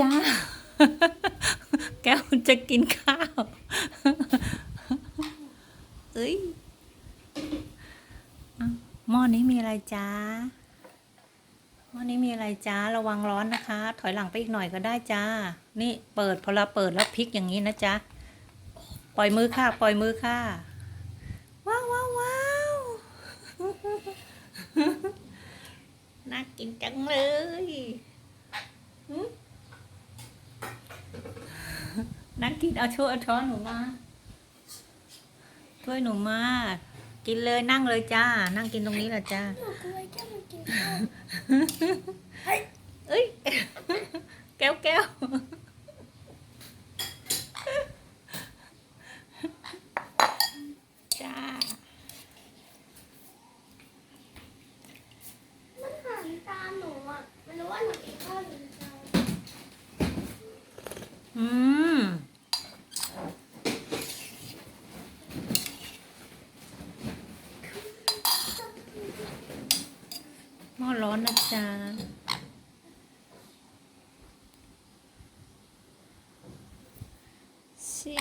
จ้า แก้วจะกินข้าว เอ้ยหม้อนี้มีอะไรจ้าหม้อนี้มีอะไรจ้าระวังร้อนนะคะ ถอยหลังไปอีกหน่อยก็ได้จ้า นี่เปิดพอเราเปิดแล้วพลิกอย่างนี้นะจ๊ะ ปล่อยมือค่ะ ปล่อยมือค่ะ ว้าวว้าวว้าวน่ากินจังเลย น่งกินเอาช่วยเอาช้อนหนูมาช่วยหนูมา กินเลยนั่งเลยจ้า นั่งกินตรงนี้แหละจ้า หนูก็เลยแค่มากินข้าว เอ้ย แก้วแก้วจ้า มันหันตามหนูอะมันรู้ว่าหนูกินข้าวอยู่ใน อืม หม้อร้อนนะจ๊ะชิ